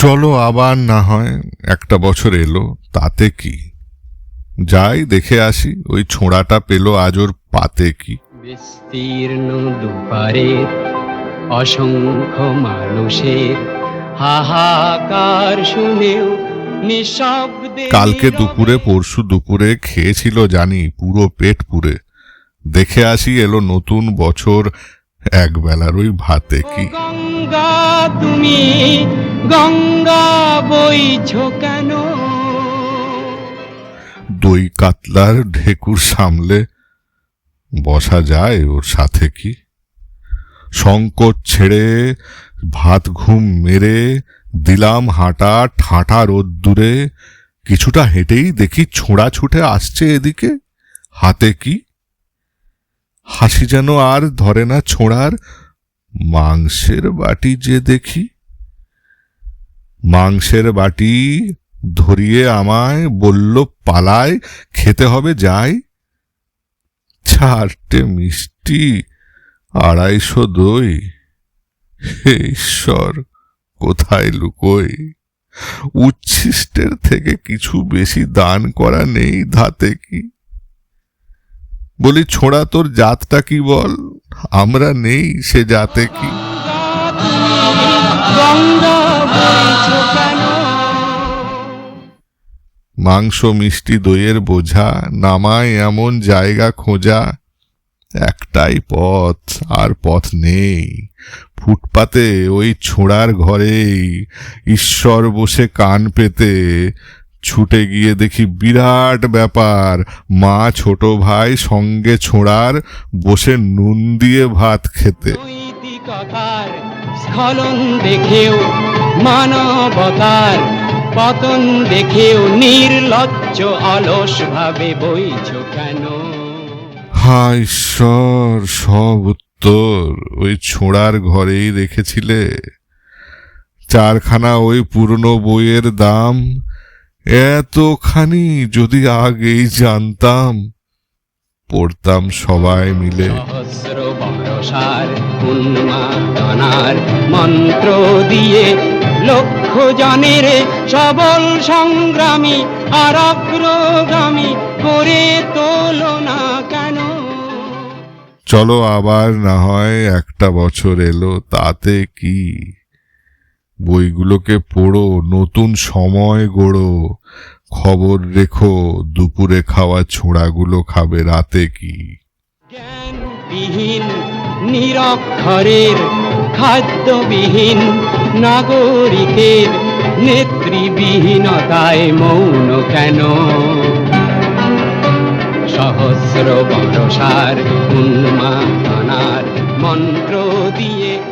চলো আবার না হয় একটা বছর এলো তাতে কি? যাই দেখে আসি ওই ছোঁড়াটা পেল আজ ওর পাতে কি। বিস্তীর্ণ দুপারের অসংখ্য মানুষের হাহাকার শুনেও নিঃশব্দে কালকে দুপুরে পরশু দুপুরে খেয়েছিল জানি পুরো পেট পুরে দেখে আসি এলো নতুন বছর এক বেলার ওই ভাতে কি। গঙ্গা তুমি গঙ্গা বইছ কেন দই কাতলার ঢেকুর সামলে বসা যায় ওর সাথে কি? সংকট ছেড়ে ভাত ঘুম মেরে দিলাম হাঁটা ঠাঁটা রোদ্দুরে। কিছুটা হেঁটেই দেখি ছোঁড়া ছুটে আসছে এদিকে। হাতে কি? হাসি যেন আর ধরে না ছোঁড়ার। মাংসের বাটি যে দেখি। মাংসের বাটি ধরিয়ে আমায় বলল, পালায়, খেতে হবে, যাই। চারটে মিষ্টি, আড়াইশো দই। হে ঈশ্বর, কোথায় লুকোই? উচ্ছিষ্টের থেকে কিছু বেশি দান করা নেই ধাতে কি? বলি, ছোড়া তোর জাতটা কি বল? আমরা নেই সে জাতে কি? মাংস মিষ্টি দইয়ের বোঝা, নামায় এমন জায়গা খোঁজা। একটাই পথ, আর পথ নেই। ফুটপাতে, ওই ছোড়ার ঘরেই, ঈশ্বর বসে কান পেতে। ছুটে গিয়ে দেখি বিরাট ব্যাপার, মা ছোট ভাই সঙ্গে ছোড়ার, বসে নুন দিয়ে ভাত খেতে। স্খলন দেখেও মানবতার পতন দেখেও নির্লজ্জ অলস ভাবে বইছ কেন? হা ঈশ্বর সব উত্তর ওই ছোড়ার ঘরেই রেখেছিলে চারখানা ওই পুরনো বইয়ের দাম এতখানি যদি আগেই জানতাম পড়তাম সবাই মিলে। মন্ত্র দিয়ে লক্ষ জনের সবল সংগ্রামী আর অগ্রগামী করে তোলো না কেন? চলো আবার না হয় একটা বছর এলো তাতে কি? বইগুলোকে পড়ো নতুন সময় গড়ো খবর রেখো দুপুরে খাওয়া ছোঁড়াগুলো খাবে রাতে কি? জ্ঞানবিহীন নিরক্ষরের খাদ্যবিহীন নাগরিকের নেতৃবিহীনতায় মৌন কেন? সহস্র বরসার উন্মাদনার মন্ত্র দিয়ে